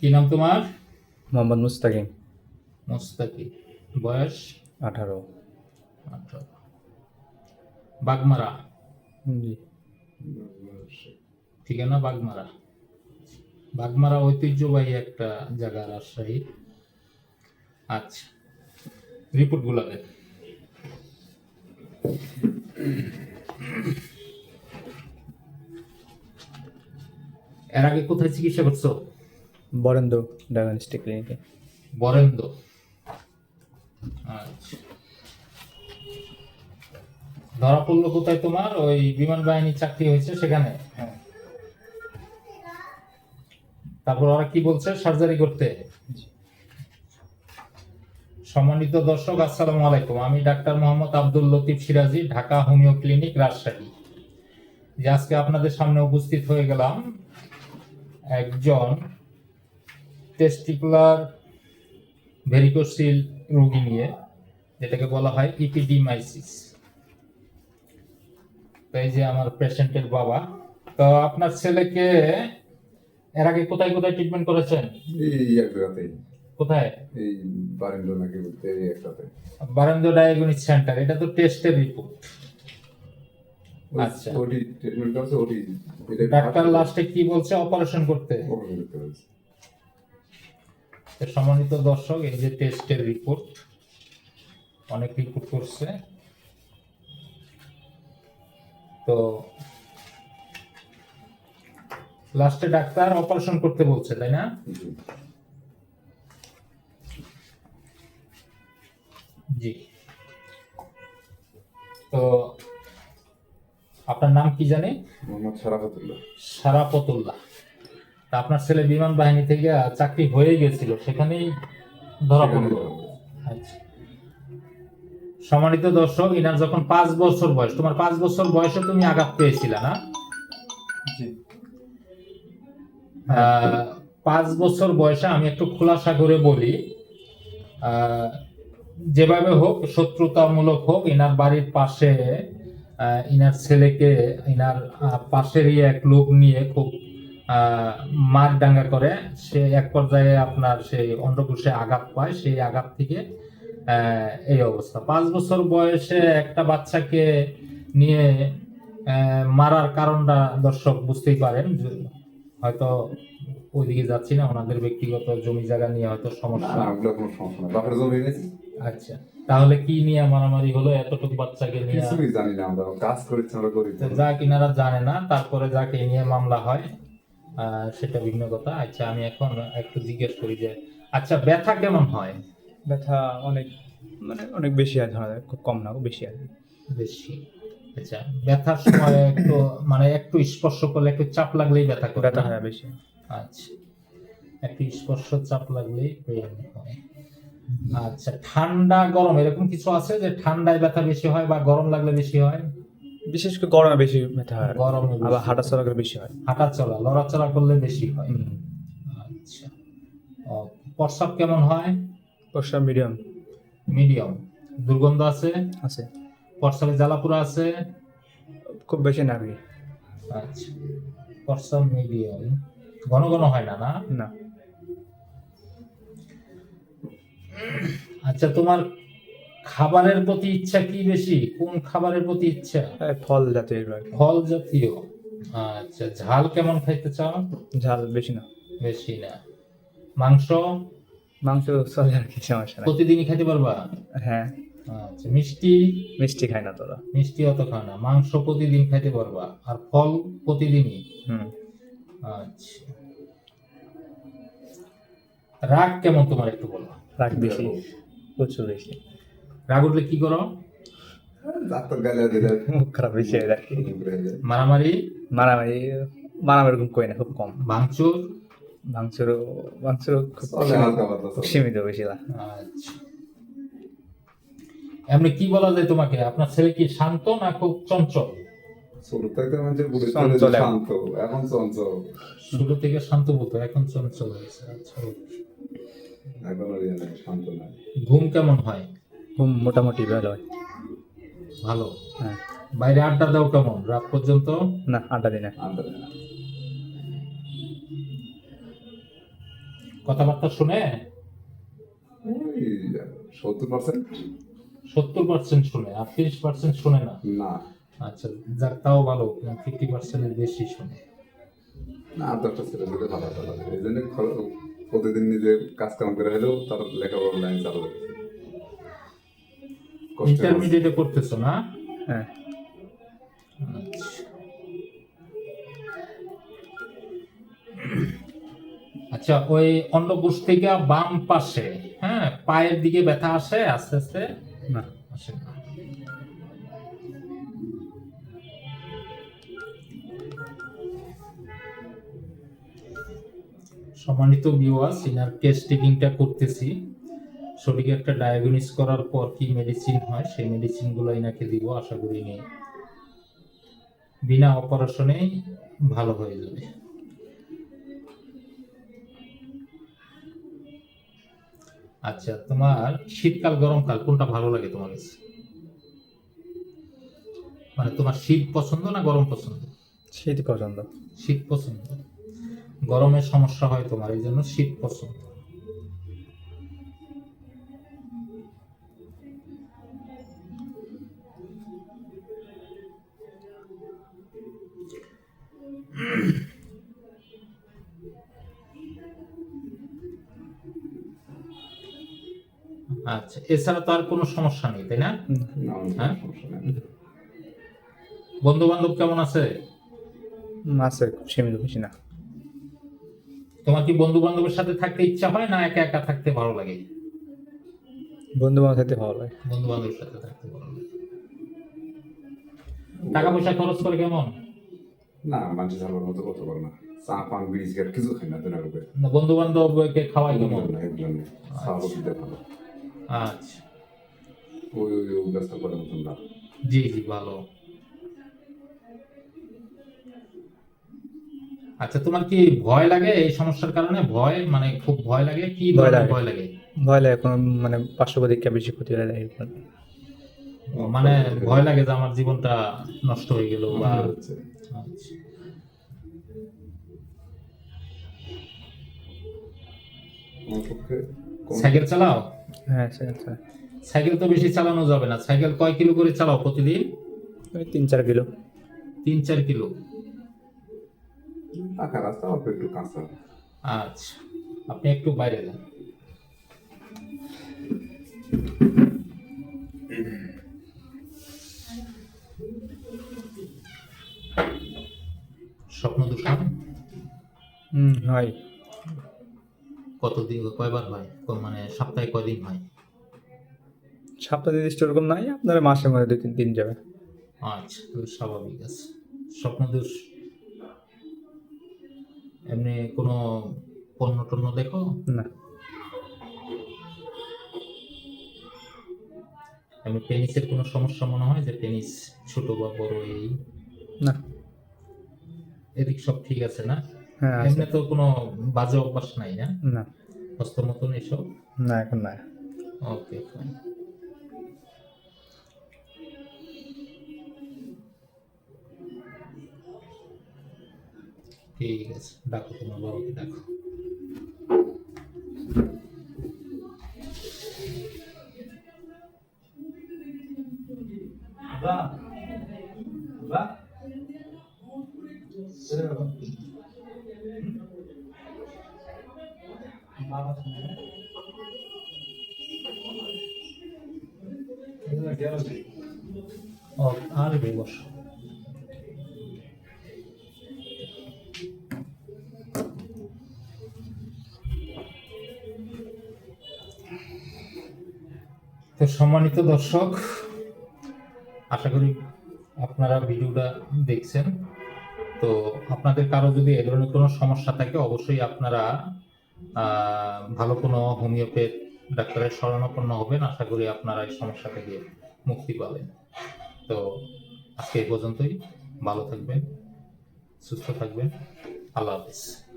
কি নাম তোমার? মোহাম্মদ মুস্তাকিম। মোস্তাকি বয়স? আঠারো। আঠারো। বাগমারা? জি। ঠিকানা বাগমারা? বাগমারা ঐতিহ্যবাহী একটা জায়গা রাজশাহী। আচ্ছা রিপোর্টগুলা দেন। এর আগে কোথায় চিকিৎসা করছ? বরেন্দ্র ডায়াগনস্টিক ক্লিনিকে। বরেন্দ্র। আচ্ছা। ধরা পড়ল কোথায় তোমার? ওই বিমান বাহিনী চাকরি হয়েছে সেখানে? হ্যাঁ। তারপর ওরা কি বলছে? সার্জারি করতে। সম্মানিত দর্শক, আসসালামু আলাইকুম। আমি doctor Mohammad Abdul Latif Siraji, Dhaka homeo clinic, Rajshahi. যে আজকে আপনাদের সামনে উপস্থিত হয়ে গেলাম একজন টেস্টিকুলার ভেরিকোসিল রোগী নিয়ে যেটাকে বলা হয় ইপিডিমাইসিস তো এই যে আমার পেশেন্টের বাবা তো আপনার ছেলেকে এর আগে কোথায় কোথায় ট্রিটমেন্ট করেছেন? এই এক জায়গাতেই কোথায়? এই বারিন্দ্র নাকি বলতে এই একটাতে বারান্দ ডায়াগনিক সেন্টার এটা তো টেস্টের রিপোর্ট আচ্ছা। ওটি ট্রিটমেন্ট করছে ওটি ডাক্তার লাস্টে কি বলছে? অপারেশন করতে। operation করতে বলছে। সম্মানিত দর্শক এই যে টেস্টের রিপোর্ট অনেক রিপোর্ট করছে। তো লাস্টে ডাক্তার অপারেশন করতে বলছে তাই না? জি। তো আপনার নাম কি জানে মোহাম্মদ শারাফাতুল্লাহ সারাপতুল্লাহ তা আপনার ছেলে বিমান বাহিনী থেকে চাকরি হয়ে গেছিল সেখানেই ধরা পড়ল। আচ্ছা। সম্মানিত দর্শক ইনার যখন পাঁচ বছর বয়স তোমার পাঁচ বছর বয়সে তুমি আঘাত পেয়েছিলে না? পাঁচ বছর বয়সে আমি একটু খোলাসা করে বলি আহ, যেভাবে হোক শত্রুতামূলক হোক ইনার বাড়ির পাশে আহ, ইনার ছেলেকে ইনার পাশেরই এক লোক নিয়ে খুব মার ডাঙ্গা করে সে এক পর্যায়ে আপনার সেই অন্ডকোষে আঘাত পায় সেই আঘাত থেকে এই অবস্থা। পাঁচ বছর বয়সে একটা বাচ্চাকে নিয়ে মারার কারণটা দর্শক বুঝতেই পারেন হয়তো ওইদিকে যাচ্ছি না ওনাদের ব্যক্তিগত জমি জায়গা নিয়ে হয়তো সমস্যা। কোনো সমস্যা না বাপের জমি আচ্ছা তাহলে কি নিয়ে মারামারি হলো? এতটুকু বাচ্চাকে নিয়ে? কিছুই জানি না আমরা কাজ করেছি আমরা করি যা কিনারা জানে না তারপরে যাকে নিয়ে মামলা হয় সেটা ভিন্ন কথা। আচ্ছা আমি এখন একটু জিজ্ঞেস করি যে আচ্ছা ব্যথা কেমন হয়? ব্যথা অনেক মানে অনেক বেশি আছে আমাদের খুব কম না বেশি আর বেশি। আচ্ছা ব্যথার সময় একটু মানে একটু স্পর্শ করলে একটু চাপ লাগলেই ব্যথা করে ব্যথা? হয় বেশি। আচ্ছা একটু স্পর্শ চাপ লাগলেই হয়। আচ্ছা ঠান্ডা গরম এরকম কিছু আছে যে ঠান্ডায় ব্যথা বেশি হয় বা গরম লাগলে বেশি হয়? বিশেষ করে গরমে বেশি ব্যথা হয়। গরমে। আবার হাঁটা চলা করে বেশি হয়। হাঁটা চলা লড়াচড়া করলে বেশি হয়। আচ্ছা। প্রস্রাব কেমন হয়? প্রস্রাব মিডিয়াম মিডিয়াম দুর্গন্ধ আছে? আছে। প্রস্রাবে জ্বালাপুরা আছে? খুব বেশি নাবি আচ্ছা। প্রস্রাব মিডিয়াম ঘন ঘন হয় না না? না। আচ্ছা তোমার খাবারের প্রতি ইচ্ছা কি বেশি? কোন খাবারের প্রতি ইচ্ছা? ফল জাতীয়। ফল জাতীয়? আচ্ছা ঝাল কেমন খাইতে চাও? ঝাল বেশি না। বেশি না। মাংস? মাংস চলে আর কি সমস্যা প্রতিদিনই খাইতে পারবা? হ্যাঁ। আচ্ছা মিষ্টি? মিষ্টি খাই না তোরা। মিষ্টি অত খাও না। মাংস প্রতিদিন খাইতে পারবা। আর ফল প্রতিদিনই? হুম। আচ্ছা। রাগ কেমন তোমার একটু বলো? রাগ বেশি। প্রচুর বেশি। রাগ উঠলে কি করো? খারাপ মারামারি? মারামারি মারামারি এরকম করি না খুব কম। ভাঙচুর? মাংসর মাংসর খুব। সীমিত। বেশি না। আচ্ছা। এমনি কি বলা যায় তোমাকে? আপনার ছেলে কি শান্ত না খুব চঞ্চল? শুরু থেকে চঞ্চল এখন। শান্ত এখন চঞ্চল। শুরু থেকে শান্ত বলতো এখন চঞ্চল হয়েছে। আচ্ছা। ইয়ে ঘুম কেমন হয়? খুব মোটামুটি ভালো। হয় ভালো? হ্যাঁ। বাইরে আড্ডা দাও কেমন? রাত পর্যন্ত? না আড্ডা দিনে আন্দাজ নাই। কথাবার্তা শুনে? সত্তর পার্সেন্ট সত্তর পার্সেন্ট শুনে আর তিরিশ পার্সেন্ট শুনে না? না। আচ্ছা যাক তাও ভালো ফিফটি পার্সেন্টের বেশি শুনে। না আর দশটা ছেলে দিলে ভালো ভালো। এই জন্য প্রতিদিন নিজের কাজ কাম করে হলেও তার লেখাপড়ার লাইন চালু রেখেছে ইন্টারমিডিয়েটে করতেছো না? হ্যাঁ। আচ্ছা। ওই অন্নকোষ থেকে বাম পাশে হ্যাঁ পায়ের দিকে ব্যথা আসে আস্তে আস্তে? না। আসে না। সম্মানিত ভিউয়ার্স ইনার কেস টেকিংটা করতেছি। শরীরে একটা ডায়াগনোস করার পর কি মেডিসিন হয় সেই মেডিসিনগুলো ইনাকে দিব আশা করি নিয়ে বিনা অপারেশনেই ভালো হয়ে যাবে। আচ্ছা তোমার শীতকাল গরমকাল কোনটা ভালো লাগে তোমার কাছে? মানে তোমার শীত পছন্দ না গরম পছন্দ? শীত পছন্দ। শীত পছন্দ। গরমের সমস্যা হয় তোমার এই জন্য শীত পছন্দ। আচ্ছা এছাড়া তো আর কোনো সমস্যা নেই তাই না? হ্যাঁ? বন্ধু বান্ধব কেমন আছে? আছে সীমিত বেশি না। তোমার কি বন্ধু বান্ধবের সাথে থাকতে ইচ্ছা হয় না একা একা থাকতে ভালো লাগে? বন্ধু বান্ধব থাকতে ভালো লাগে। বন্ধু বান্ধবের সাথে থাকতে ভালো লাগে। টাকা পয়সা খরচ করে কেমন? না মানুষ ঝামেলার মতো করতে পারে না। চা পান বিড়ি সিগারেট কিছু খাই না রূপে বন্ধু বান্ধবকে খাওয়াই কেমন? না এগুলো নেই খাওয়া ভালো। আচ্ছা। ওই ওই ওই ব্যস্ত করে মতন না। জি জি ভালো। আচ্ছা তোমার কি ভয় লাগে এই সমস্যার কারণে? ভয় মানে খুব ভয় লাগে? কি ভয় লাগে। ভয় লাগে? ভয় লাগে কোনো মানে পার্শ্ব বেশি ক্ষতি হয়ে যায় মানে ভয় লাগে যে আমার জীবনটা নষ্ট হয়ে গেল বা আচ্ছা। সাইকেল চালাও? আচ্ছা আচ্ছা। সাইকেল তো বেশি চালানো যাবে না। সাইকেল কয় কিলো করে চালাও প্রতিদিন? ওই তিন চার কিলো। তিন চার কিলো? পাকা রাস্তা অল্প একটু কাঁচা আচ্ছা আপনি একটু বাইরে যান। স্বপ্ন দূষণ হুম হয়। কতদিন কয়বার হয় মানে সপ্তাহে কয়দিন হয় সপ্তাহ নির্দিষ্ট ওরকম নাই আপনার মাসের মধ্যে দুই তিন দিন যাবে আচ্ছা স্বাভাবিক আছে। স্বপ্ন দোষ এমনি কোনো পণ্য টন্য দেখো? না। এমনি পেনিসের কোনো সমস্যা মনে হয় যে পেনিস ছোট বা বড় এই? না। এদিক সব ঠিক আছে না? হ্যাঁ এমনি তো কোনো বাজে অভ্যাস নাই না? না। হস্ত মতন এসব? না এখন না। ওকে ফাইন ঠিক আছে ডাকো তোমার বাবাকে ডাকো তো সম্মানিত দর্শক, আশা করি আপনারা ভিডিওটা দেখছেন। তো আপনাদের কারও যদি এ ধরনের কোনো সমস্যা থাকে, অবশ্যই আপনারা ভালো কোনো হোমিওপ্যাথ ডাক্তারের শরণাপন্ন হবেন, আশা করি আপনারা এই সমস্যা থেকে মুক্তি পাবেন। তো আজকে এই পর্যন্তই। ভালো থাকবেন, সুস্থ থাকবেন। আল্লাহ হাফিজ।